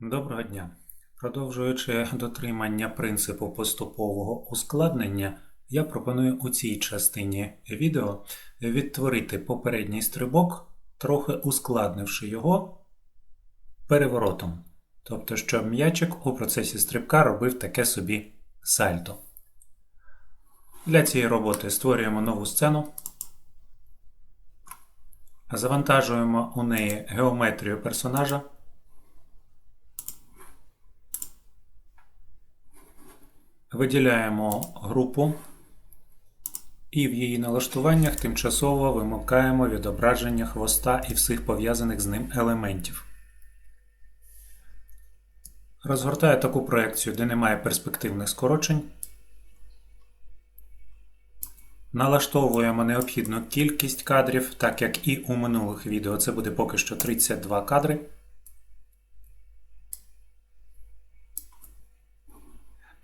Доброго дня. Продовжуючи дотримання принципу поступового ускладнення, я пропоную у цій частині відео відтворити попередній стрибок, трохи ускладнивши його переворотом. Тобто, щоб м'ячик у процесі стрибка робив таке собі сальто. Для цієї роботи створюємо нову сцену. Завантажуємо у неї геометрію персонажа. Виділяємо групу і в її налаштуваннях тимчасово вимикаємо відображення хвоста і всіх пов'язаних з ним елементів. Розгортаю таку проекцію, де немає перспективних скорочень. Налаштовуємо необхідну кількість кадрів, так як і у минулих відео це буде поки що 32 кадри.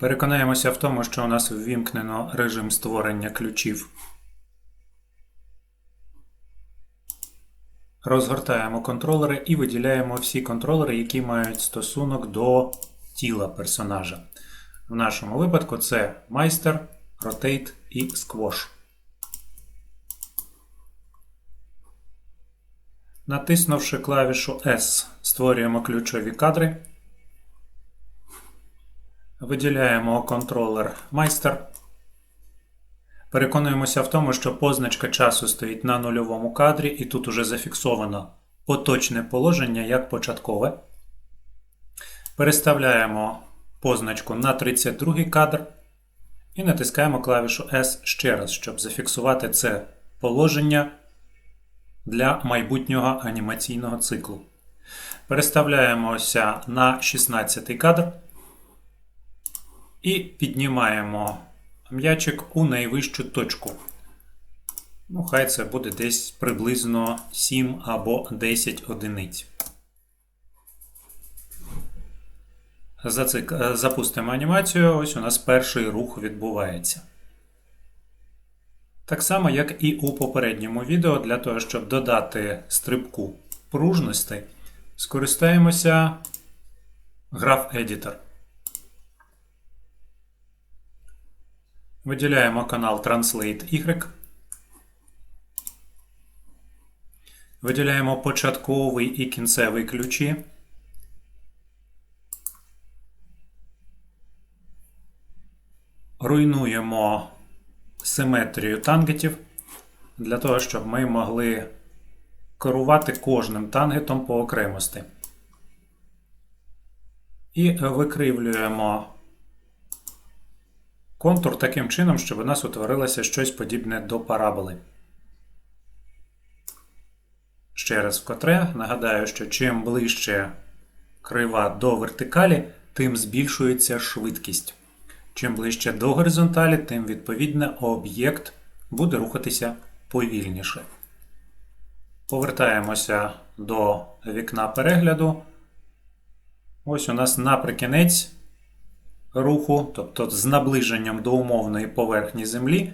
Переконаємося в тому, що у нас ввімкнено режим створення ключів. Розгортаємо контролери і виділяємо всі контролери, які мають стосунок до тіла персонажа. В нашому випадку це майстер, Rotate і Squash. Натиснувши клавішу S, створюємо ключові кадри. Виділяємо контролер майстер. Переконуємося в тому, що позначка часу стоїть на нульовому кадрі, і тут уже зафіксовано поточне положення як початкове. Переставляємо позначку на 32 кадр і натискаємо клавішу S ще раз, щоб зафіксувати це положення для майбутнього анімаційного циклу. Переставляємося на 16 кадр. І піднімаємо м'ячик у найвищу точку. Ну, хай це буде десь приблизно 7 або 10 одиниць. Зацик... Запустимо анімацію. Ось у нас перший рух відбувається. Так само, як і у попередньому відео, для того, щоб додати стрибку пружності, скористаємося Graph Editor. Виділяємо канал Translate Y. Виділяємо початковий і кінцевий ключі. Руйнуємо симетрію тангетів для того, щоб ми могли керувати кожним тангетом по окремості. І викривлюємо контур таким чином, щоб у нас утворилося щось подібне до параболи. Ще раз вкотре нагадаю, що чим ближче крива до вертикалі, тим збільшується швидкість. Чим ближче до горизонталі, тим відповідно об'єкт буде рухатися повільніше. Повертаємося до вікна перегляду. Ось у нас наприкінець руху, тобто з наближенням до умовної поверхні Землі,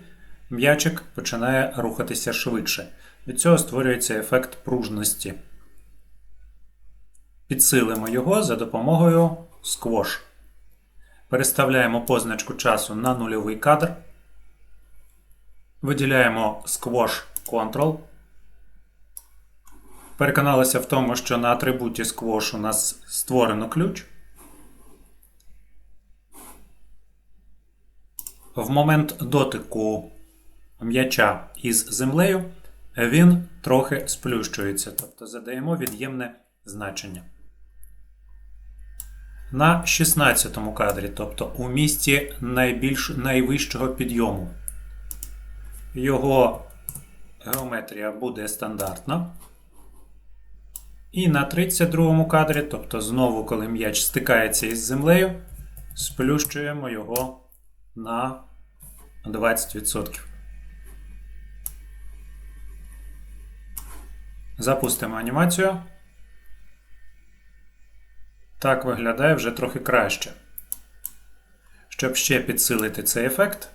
м'ячик починає рухатися швидше. Від цього створюється ефект пружності. Підсилимо його за допомогою Squash. Переставляємо позначку часу на нульовий кадр. Виділяємо Squash Control. Переконалися в тому, що на атрибуті Squash у нас створено ключ. В момент дотику м'яча із землею він трохи сплющується, тобто задаємо від'ємне значення. На 16 му кадрі, тобто у місці найбільш, найвищого підйому, його геометрія буде стандартна. І на 32 кадрі, тобто знову, коли м'яч стикається із землею, сплющуємо його на 20%. Запустимо анімацію. Так виглядає вже трохи краще. Щоб ще підсилити цей ефект,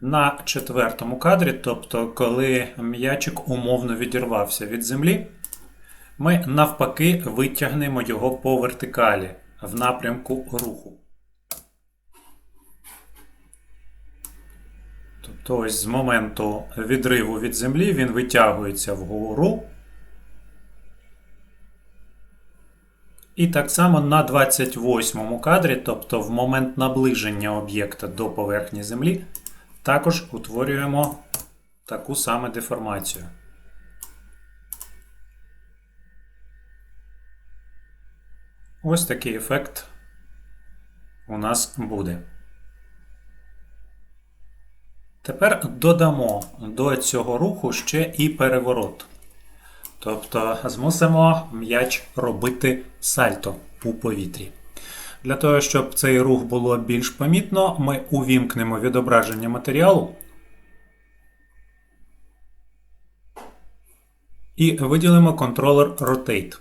на четвертому кадрі, тобто, коли м'ячик умовно відірвався від землі, Ми навпаки витягнемо його по вертикалі в напрямку руху. Тобто ось з моменту відриву від землі він витягується вгору. І так само на 28 кадрі, тобто в момент наближення об'єкта до поверхні Землі, також утворюємо таку саму деформацію. Ось такий ефект у нас буде. Тепер додамо до цього руху ще і переворот. Тобто змусимо м'яч робити сальто у повітрі. Для того, щоб цей рух було більш помітно, ми увімкнемо відображення матеріалу і виділимо контролер Rotate.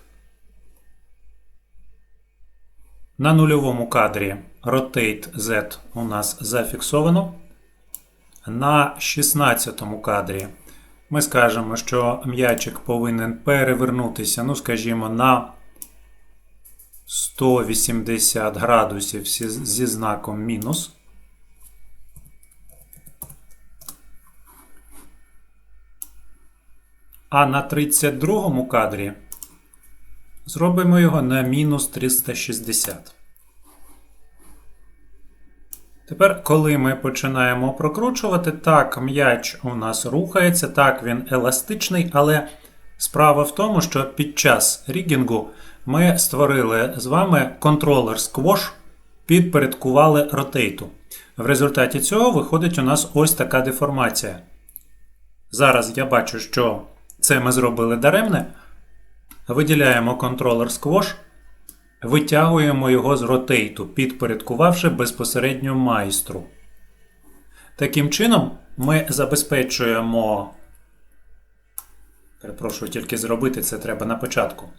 На нульовому кадрі Rotate Z у нас зафіксовано. На 16 кадрі ми скажемо, що м'ячик повинен перевернутися, ну, скажімо, на 180 градусів зі знаком мінус. А на 32 кадрі зробимо його на мінус 360. Тепер, коли ми починаємо прокручувати, так, м'яч у нас рухається, так, він еластичний, але справа в тому, що під час рігінгу ми створили з вами контролер сквош, підпорядкували ротейту. В результаті цього виходить у нас ось така деформація. Зараз я бачу, що це ми зробили даремне. Виділяємо контролер сквош. Витягуємо його з ротейту, підпорядкувавши безпосередньо майстру. Таким чином, ми забезпечуємо. Перепрошую, тільки зробити це треба на початку.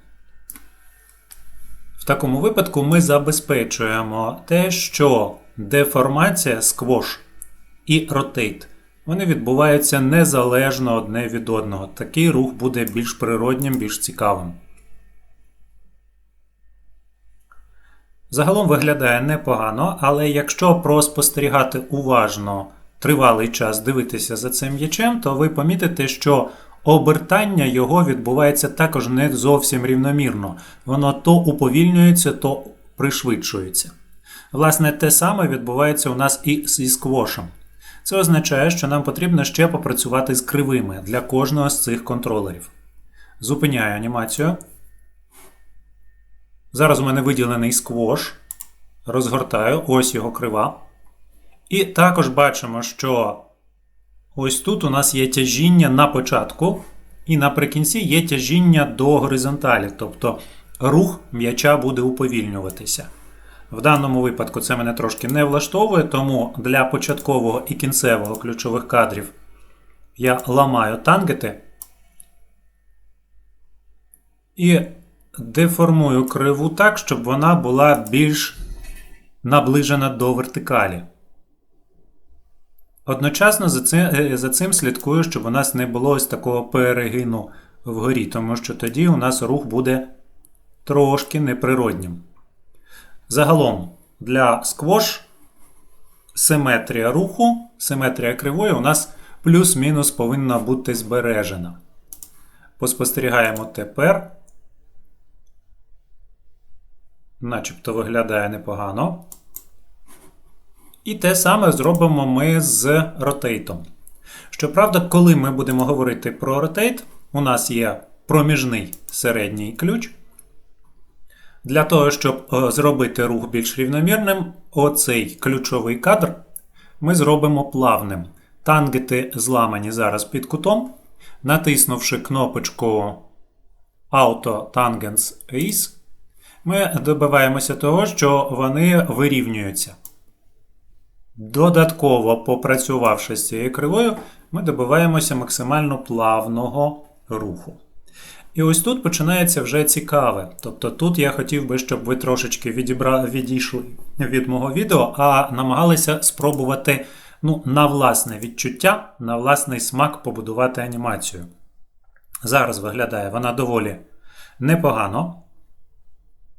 В такому випадку ми забезпечуємо те, що деформація сквош і ротейт вони відбуваються незалежно одне від одного. Такий рух буде більш природнім, більш цікавим. Загалом виглядає непогано, але якщо проспостерігати уважно тривалий час дивитися за цим м'ячем, то ви помітите, що обертання його відбувається також не зовсім рівномірно. Воно то уповільнюється, то пришвидшується. Власне, те саме відбувається у нас і зі сквошем. Це означає, що нам потрібно ще попрацювати з кривими для кожного з цих контролерів. Зупиняю анімацію. Зараз у мене виділений сквош. Розгортаю, ось його крива. І також бачимо, що ось тут у нас є тяжіння на початку, і наприкінці є тяжіння до горизонталі, тобто рух м'яча буде уповільнюватися. В даному випадку це мене трошки не влаштовує, тому для початкового і кінцевого ключових кадрів я ламаю тангети. І деформую криву так, щоб вона була більш наближена до вертикалі. Одночасно за цим, е, за цим слідкую, щоб у нас не було ось такого перегину вгорі, тому що тоді у нас рух буде трошки неприроднім. Загалом для сквош симетрія руху, симетрія кривої у нас плюс-мінус повинна бути збережена. Поспостерігаємо тепер начебто виглядає непогано. І те саме зробимо ми з ротейтом. Щоправда, коли ми будемо говорити про ротейт, у нас є проміжний середній ключ. Для того, щоб е, зробити рух більш рівномірним, оцей ключовий кадр ми зробимо плавним. Тангети зламані зараз під кутом. Натиснувши кнопочку Auto Tangents Ease, ми добиваємося того, що вони вирівнюються. Додатково попрацювавши з цією кривою, ми добиваємося максимально плавного руху. І ось тут починається вже цікаве. Тобто тут я хотів би, щоб ви трошечки відібра... відійшли від мого відео, а намагалися спробувати ну, на власне відчуття, на власний смак побудувати анімацію. Зараз виглядає вона доволі непогано.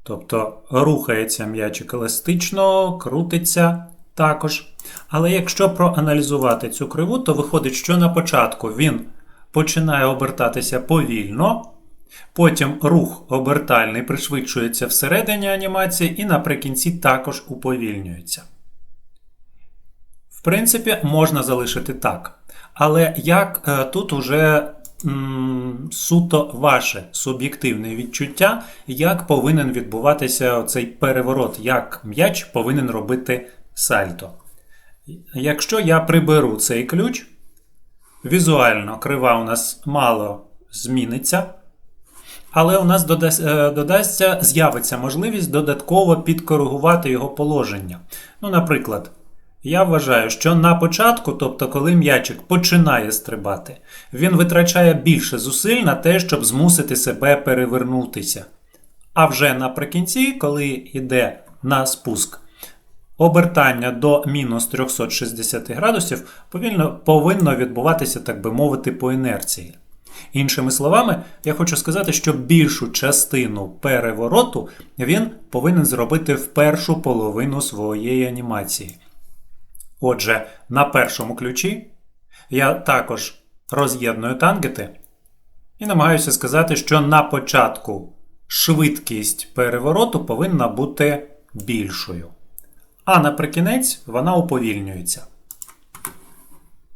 Тобто рухається м'ячик еластично, крутиться також. Але якщо проаналізувати цю криву, то виходить, що на початку він починає обертатися повільно, потім рух обертальний пришвидшується всередині анімації, і наприкінці також уповільнюється. В принципі, можна залишити так. Але як е, тут уже суто ваше суб'єктивне відчуття, як повинен відбуватися цей переворот, як м'яч повинен робити сальто. Якщо я приберу цей ключ, візуально крива у нас мало зміниться. Але у нас додасть- додасться, з'явиться можливість додатково підкоригувати його положення. Ну, наприклад, я вважаю, що на початку, тобто коли м'ячик починає стрибати, він витрачає більше зусиль на те, щоб змусити себе перевернутися. А вже наприкінці, коли йде на спуск, обертання до мінус 360 градусів повільно, повинно відбуватися, так би мовити, по інерції. Іншими словами, я хочу сказати, що більшу частину перевороту він повинен зробити в першу половину своєї анімації. Отже, на першому ключі я також роз'єдную тангети і намагаюся сказати, що на початку швидкість перевороту повинна бути більшою. А наприкінець вона уповільнюється.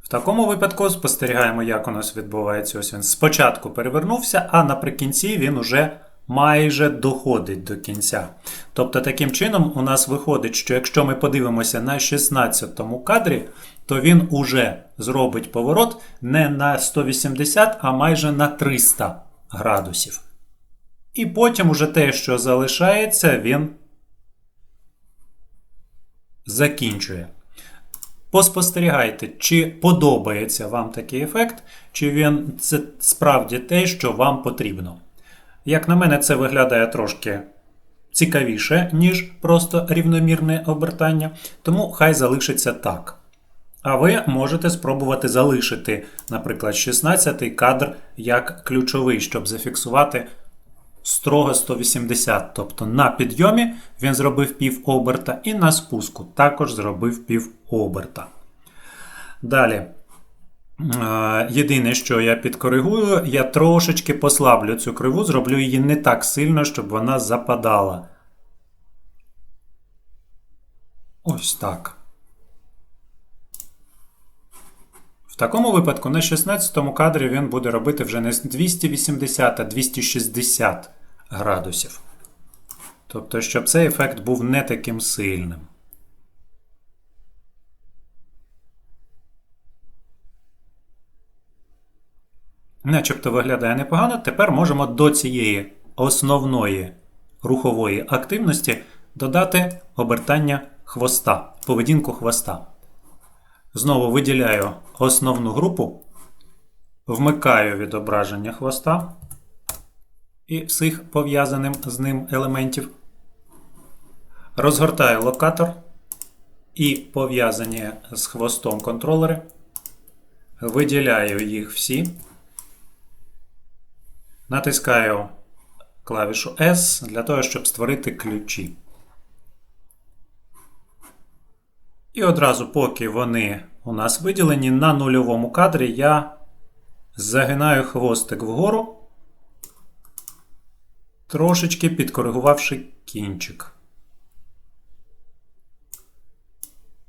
В такому випадку спостерігаємо, як у нас відбувається. Ось він спочатку перевернувся, а наприкінці він уже майже доходить до кінця. Тобто, таким чином, у нас виходить, що якщо ми подивимося на 16-му кадрі, то він уже зробить поворот не на 180, а майже на 300 градусів. І потім уже те, що залишається, він закінчує. Поспостерігайте, чи подобається вам такий ефект, чи він це справді те, що вам потрібно. Як на мене, це виглядає трошки цікавіше, ніж просто рівномірне обертання, тому хай залишиться так. А ви можете спробувати залишити, наприклад, 16-й кадр як ключовий, щоб зафіксувати строго 180. Тобто на підйомі він зробив пів оберта, і на спуску також зробив пів оберта. Далі. Е, Єдине, що я підкоригую, я трошечки послаблю цю криву, зроблю її не так сильно, щоб вона западала. Ось так. В такому випадку на 16 кадрі він буде робити вже не 280, а 260 градусів. Тобто, щоб цей ефект був не таким сильним. Начебто виглядає непогано. Тепер можемо до цієї основної рухової активності додати обертання хвоста, поведінку хвоста. Знову виділяю основну групу, вмикаю відображення хвоста і всіх пов'язаним з ним елементів. Розгортаю локатор і пов'язані з хвостом контролери. Виділяю їх всі. Натискаю клавішу S для того, щоб створити ключі. І одразу, поки вони у нас виділені, на нульовому кадрі я загинаю хвостик вгору, трошечки підкоригувавши кінчик.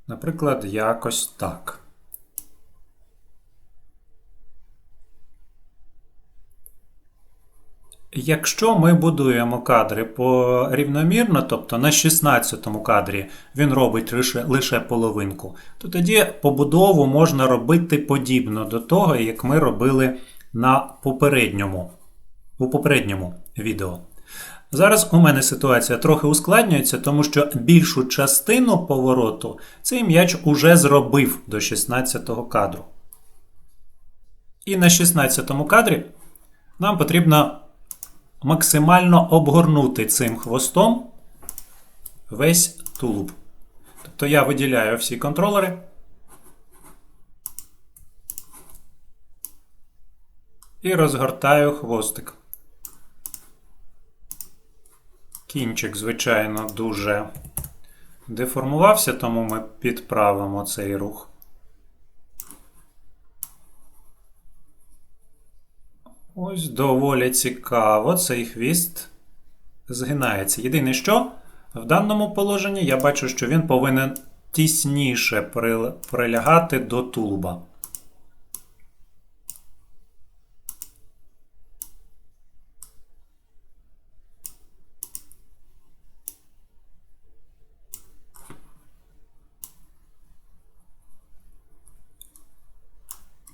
Наприклад, якось так. Якщо ми будуємо кадри по рівномірно, тобто на 16 му кадрі він робить лише, лише половинку, то тоді побудову можна робити подібно до того, як ми робили на попередньому, у попередньому відео. Зараз у мене ситуація трохи ускладнюється, тому що більшу частину повороту цей м'яч уже зробив до 16 го кадру. І на 16 му кадрі нам потрібно максимально обгорнути цим хвостом весь тулуб. Тобто я виділяю всі контролери. І розгортаю хвостик. Кінчик, звичайно, дуже деформувався, тому ми підправимо цей рух. Ось доволі цікаво, цей хвіст згинається. Єдине що, в даному положенні я бачу, що він повинен тісніше прилягати до тулуба.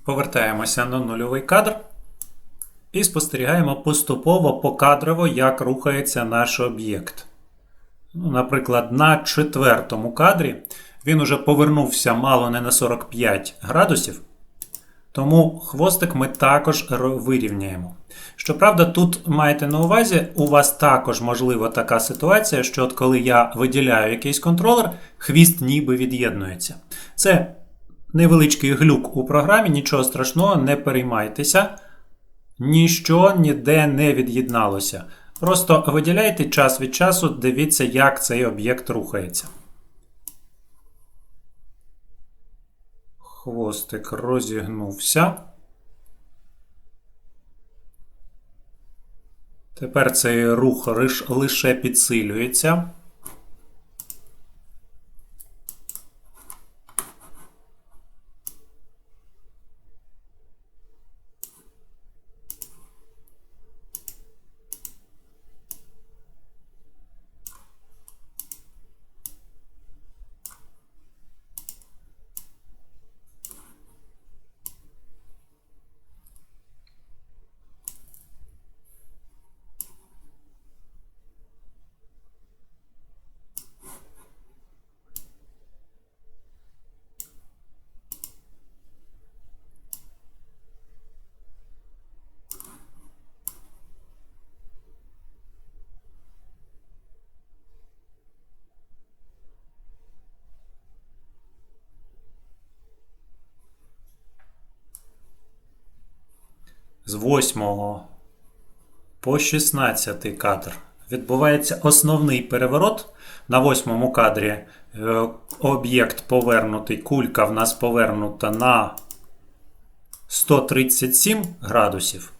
Повертаємося на нульовий кадр і спостерігаємо поступово покадрово, як рухається наш об'єкт. Ну, Наприклад, на четвертому кадрі він уже повернувся мало не на 45 градусів, тому хвостик ми також вирівняємо. Щоправда, тут маєте на увазі, у вас також можлива така ситуація, що от коли я виділяю якийсь контролер, хвіст ніби від'єднується. Це невеличкий глюк у програмі, нічого страшного, не переймайтеся. Ніщо ніде не від'єдналося. Просто виділяйте час від часу, дивіться, як цей об'єкт рухається. Хвостик розігнувся. Тепер цей рух лише підсилюється. З 8 по 16 кадр відбувається основний переворот. На восьмому кадрі е, об'єкт повернутий, кулька в нас повернута на 137 градусів,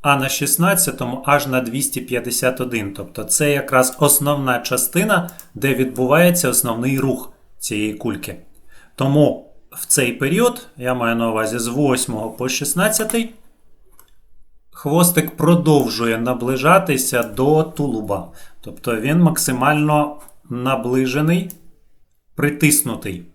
а на 16-му аж на 251. Тобто це якраз основна частина, де відбувається основний рух цієї кульки. Тому в цей період, я маю на увазі з 8 по 16, хвостик продовжує наближатися до тулуба. Тобто він максимально наближений, притиснутий.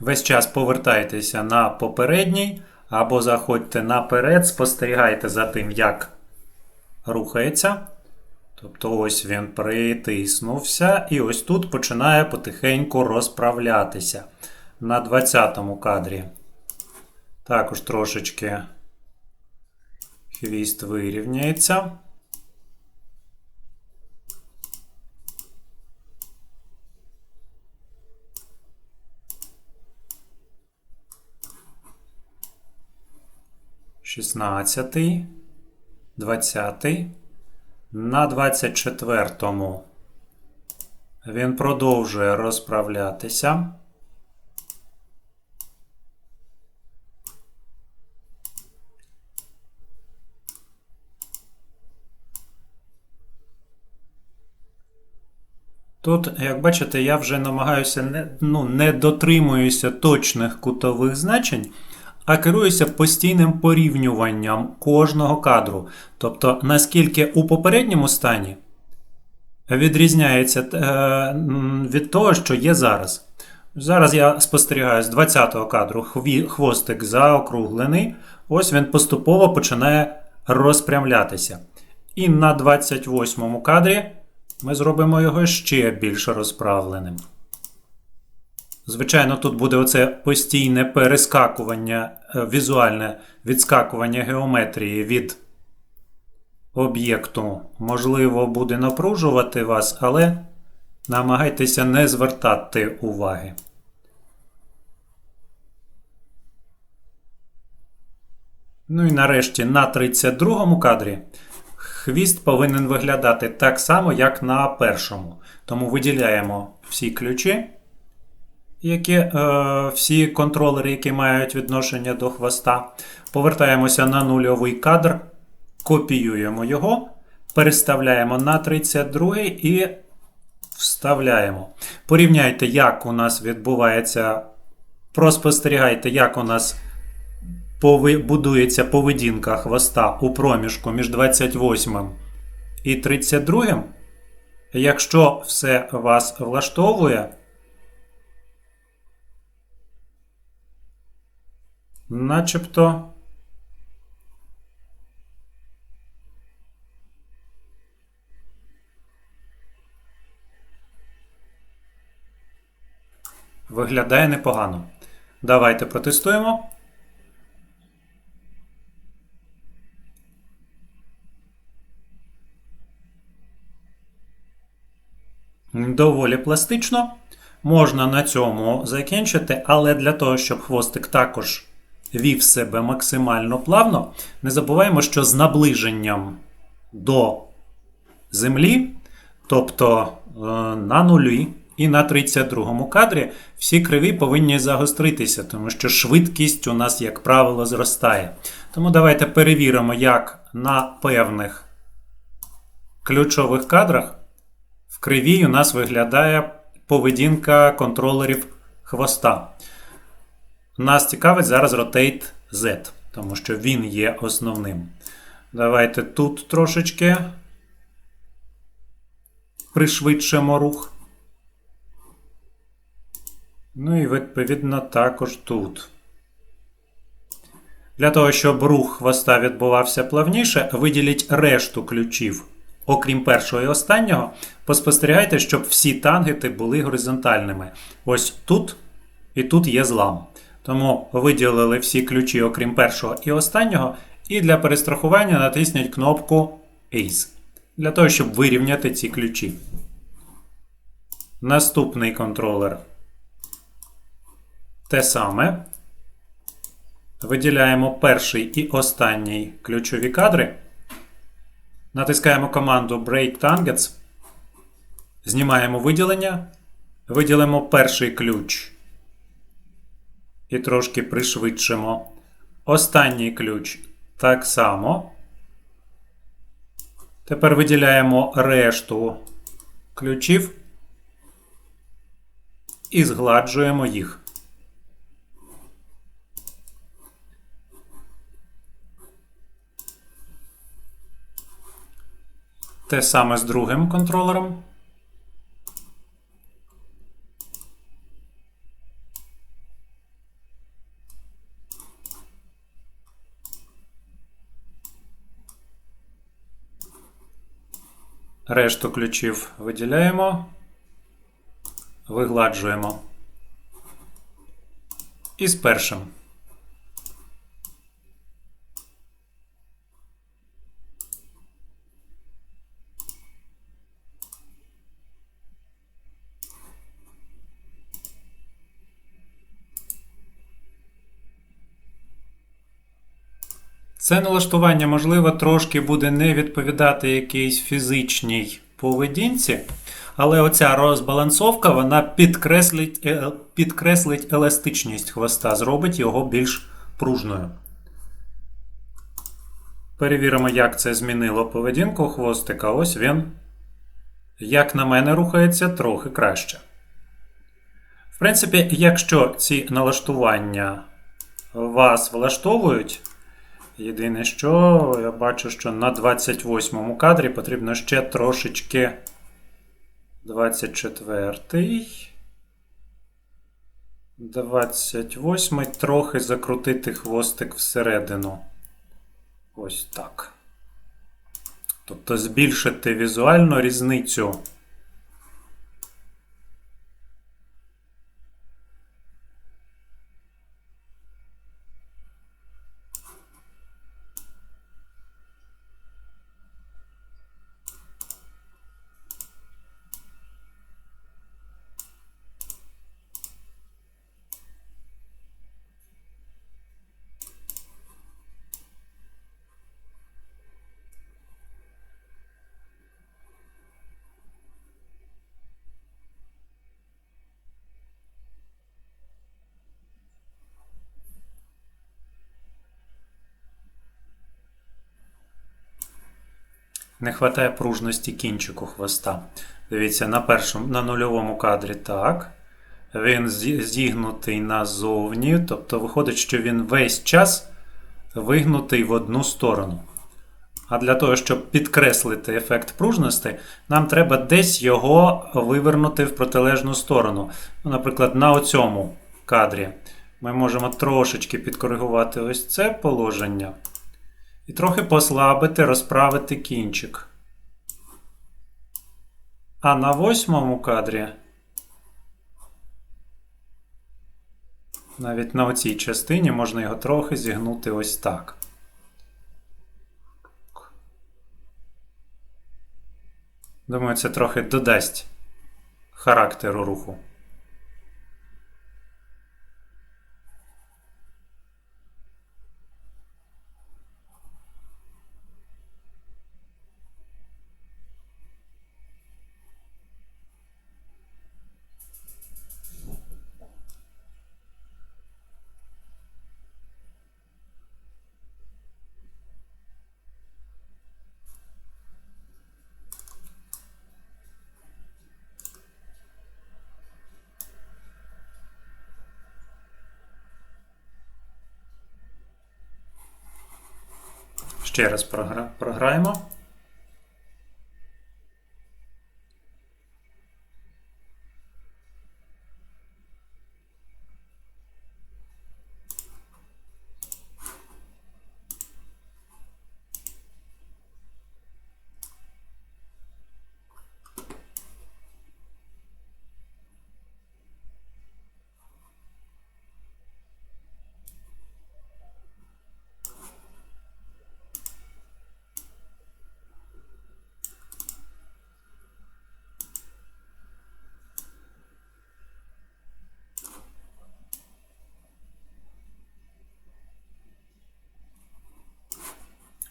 Весь час повертайтеся на попередній або заходьте наперед, спостерігайте за тим, як рухається. Тобто ось він притиснувся, і ось тут починає потихеньку розправлятися. На 20-му кадрі. Також трошечки хвіст вирівняється. Шістнадцятий, двадцятий. На 24-му він продовжує розправлятися. Тут, як бачите, я вже намагаюся не, ну, не дотримуюся точних кутових значень, а керуюся постійним порівнюванням кожного кадру. Тобто, наскільки у попередньому стані відрізняється е, від того, що є зараз. Зараз я спостерігаю з 20-го кадру хвостик заокруглений. Ось він поступово починає розпрямлятися. І на 28-му кадрі ми зробимо його ще більш розправленим. Звичайно, тут буде оце постійне перескакування, е, візуальне відскакування геометрії від об'єкту. Можливо, буде напружувати вас, але намагайтеся не звертати уваги. Ну і нарешті на 32-му кадрі хвіст повинен виглядати так само, як на першому. Тому виділяємо всі ключі які, е, всі контролери, які мають відношення до хвоста. Повертаємося на нульовий кадр, копіюємо його, переставляємо на 32 і вставляємо. Порівняйте, як у нас відбувається. Проспостерігайте, як у нас будується поведінка хвоста у проміжку між 28 і 32. Якщо все вас влаштовує, начебто виглядає непогано. Давайте протестуємо. Доволі пластично. Можна на цьому закінчити, але для того, щоб хвостик також вів себе максимально плавно, не забуваємо, що з наближенням до землі, тобто е, на нулі і на 32-му кадрі, всі криві повинні загостритися, тому що швидкість у нас, як правило, зростає. Тому давайте перевіримо, як на певних ключових кадрах в кривій у нас виглядає поведінка контролерів хвоста. Нас цікавить зараз Rotate Z, тому що він є основним. Давайте тут трошечки пришвидшимо рух. Ну і відповідно також тут. Для того, щоб рух хвоста відбувався плавніше, виділіть решту ключів. Окрім першого і останнього, поспостерігайте, щоб всі тангети були горизонтальними. Ось тут і тут є злам. Тому виділили всі ключі, окрім першого і останнього, і для перестрахування натисніть кнопку Ace. Для того, щоб вирівняти ці ключі. Наступний контролер. Те саме. Виділяємо перший і останній ключові кадри. Натискаємо команду Break Targets. Знімаємо виділення. Виділимо перший ключ. І трошки пришвидшимо. Останній ключ так само. Тепер виділяємо решту ключів і згладжуємо їх. Те саме з другим контролером. Решту ключів виділяємо, вигладжуємо. І з першим. Це налаштування, можливо, трошки буде не відповідати якійсь фізичній поведінці, але оця розбалансовка вона підкреслить, е, підкреслить еластичність хвоста, зробить його більш пружною. Перевіримо, як це змінило поведінку хвостика. Ось він, як на мене, рухається трохи краще. В принципі, якщо ці налаштування вас влаштовують, Єдине, що я бачу, що на 28 кадрі потрібно ще трошечки 24. 28 трохи закрутити хвостик всередину. Ось так. Тобто збільшити візуально різницю. Не вистачає пружності кінчику хвоста. Дивіться, на першому, на нульовому кадрі так. Він зігнутий назовні, тобто виходить, що він весь час вигнутий в одну сторону. А для того, щоб підкреслити ефект пружності, нам треба десь його вивернути в протилежну сторону. Ну, наприклад, на оцьому кадрі ми можемо трошечки підкоригувати ось це положення і трохи послабити, розправити кінчик. А на восьмому кадрі, навіть на оцій частині можна його трохи зігнути ось так. Думаю, це трохи додасть характеру руху. Ще раз програ... програємо.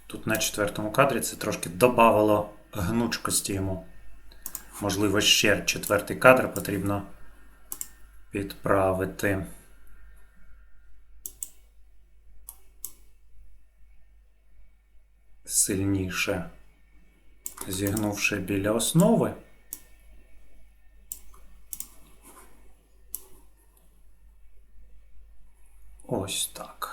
Тут на четвертому кадрі це трошки додавало гнучкості йому. Можливо, ще четвертий кадр потрібно підправити. Сильніше зігнувши біля основи. Ось так.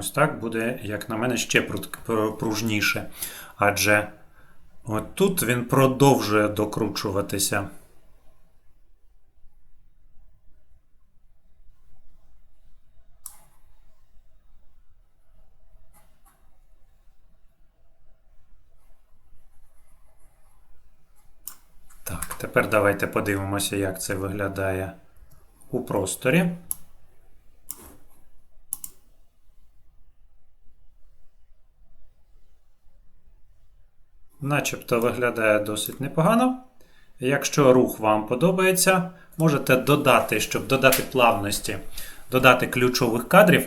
Ось так буде, як на мене, ще пружніше. Адже от тут він продовжує докручуватися. Так, тепер давайте подивимося, як це виглядає у просторі. Начебто виглядає досить непогано. Якщо рух вам подобається, можете додати, щоб додати плавності, додати ключових кадрів.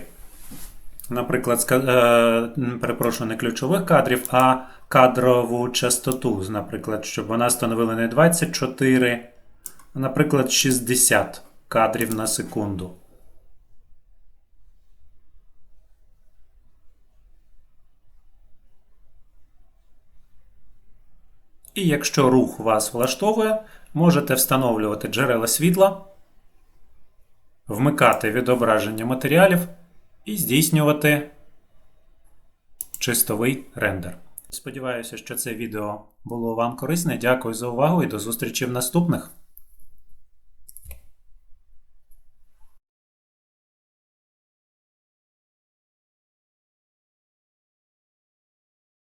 Наприклад, е, перепрошую, не ключових кадрів, а кадрову частоту, наприклад, щоб вона становила не 24, а, наприклад, 60 кадрів на секунду. І якщо рух вас влаштовує, можете встановлювати джерела світла, вмикати відображення матеріалів і здійснювати чистовий рендер. Сподіваюся, що це відео було вам корисне. Дякую за увагу і до зустрічі в наступних.